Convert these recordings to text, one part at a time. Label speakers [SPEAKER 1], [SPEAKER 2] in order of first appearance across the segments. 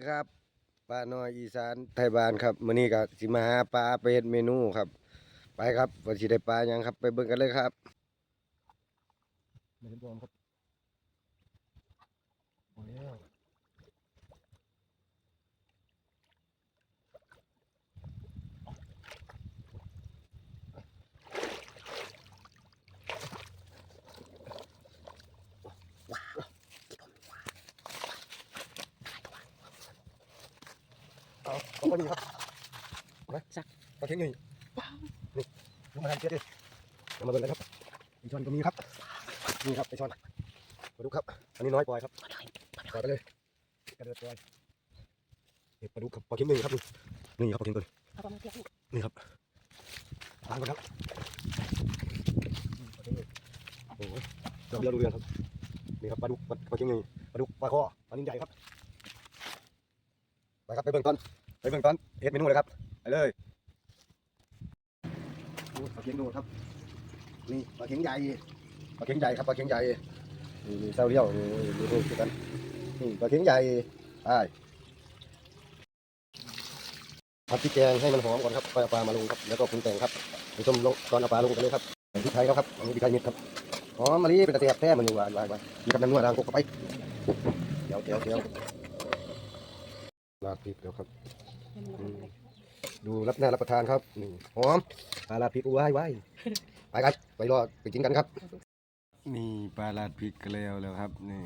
[SPEAKER 1] ครับปลาน้อยอีสานไทยบ้านครับมื้อนี้ก็สิมาหาปลาไปเฮ็ดเมนูครับ ไปครับว่าสิได้ปลาหยังครับ ไปเบิ่งกันเลยครับ
[SPEAKER 2] ไม่เห็นตัวมันครับโอ้ย เอาเอาไปนี่ครับเอาไหมสักเอาเข่งนี่นี่ลูมาทำเชือกดิเอามาเบิ่งกันครับอีช้อนก็มีครับนี่ครับไปช้อนมาดูครับ อันนี้น้อยปล่อยครับปล่อยไปเลยกระเดิดปล่อยนี่ปลาดุกครับปลาเค็มหนึ่งครับนี่นี่ครับปลาเค็มตัวนึ
[SPEAKER 3] ง
[SPEAKER 2] นี่ครับล้างก่อนครับโอ้ยเดี๋ยวเดี๋ยวดูเรื่องครับนี่ครับปลาดุกปลาเค็มหนึ่งปลาดุกปลาคอปลานินใหญ่ครับไปครับไปเบิ่งตอน ไปเบิ่งตอนเฮ็ดเมนูเลยครับไปเลยโอ้ปลาเค็มดูครับนี่ปลาเค็มใหญ่ปลาเค็มใหญ่ครับปลาเค็มใหญ่นี่มีเต้าเลี้ยวนี่ดูดูดูกันนี่ปลาเข็งใหญ่ไปผัดพริกแกงให้มันหอมก่อนครับค่อยเอาปลามาลงครับแล้วก็ปรุงแต่งครับไปชมลงตอนเอาปลาลงกันเลยครับใส่พริกไทยแล้วครับอันนี้พริกไทยเม็ดครับหอมมะลิเป็นตะเตียบแท้มันอยู่หวานหวานหวานมีกับน้ำนวดรางกเข้าไปเดี๋ยวเดี๋ยวเดี๋ยวลาดพริกแล้วครับอืม ดูรับหน้ารับประทานครับนี่หอมปลาลาดพริกว้ายว้ายไปกันไปรอไปกินกันครับ
[SPEAKER 1] นี่ปลาลาดพริกก็แล้วแล้วครับนี่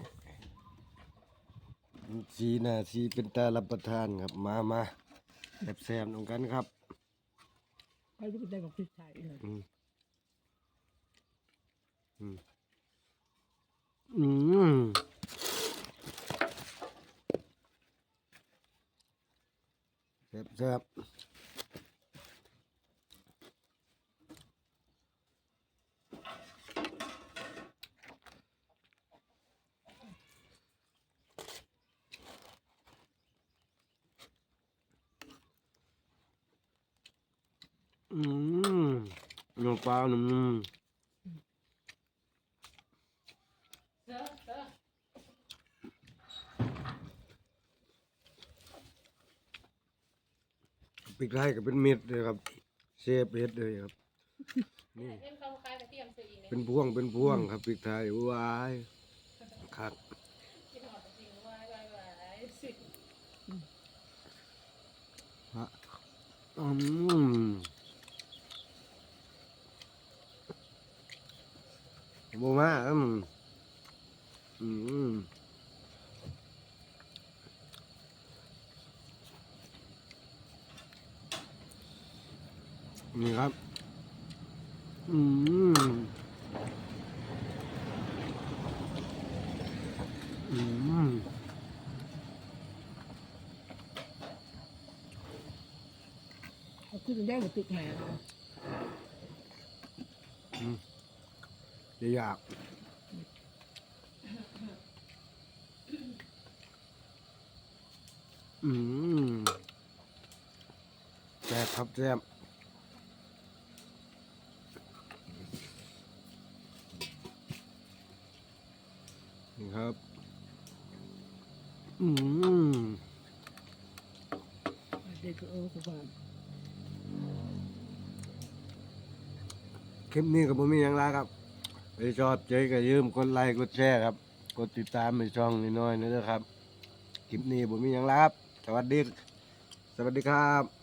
[SPEAKER 1] สีหน้าสีเป็นตารับประทานครับมามาแซ่บๆนำกันครับ
[SPEAKER 3] ไปจะเป็นได้บอกพริกไทยเลย
[SPEAKER 1] อืมอืมอืม แซ่บแซ่บอืมหนูปลาหนุ่ม พริกไทยก็เป็นเม็ดเลยครับเชฟเฮ็ดเลยครับ นี่
[SPEAKER 4] เล่นเข้าคล้ายกระเทียมซื้ออีก
[SPEAKER 1] เป็นพวงเป็นพวงครับพริกไทยว้ายครับ
[SPEAKER 4] กินหอมจริงวายวายวายสิ
[SPEAKER 1] อืมโมมาอืมอืม นี่ครับ อืมอืม
[SPEAKER 3] เอาขึ้นได้หรือติดแหง
[SPEAKER 1] จะอยากอืมแซ่บครับแซ่บ ครับ อืม
[SPEAKER 3] เด็กก็เออคุณพ่อ
[SPEAKER 1] คลิปนี้ก็บ่มีอย่างไรครับไปชอบใจก็ยืมกดไลค์กดแชร์ครับ กดติดตามในช่องน้อยๆนะเด้อครับ คลิปนี้บ่มีอย่างไรครับ สวัสดี สวัสดีครับ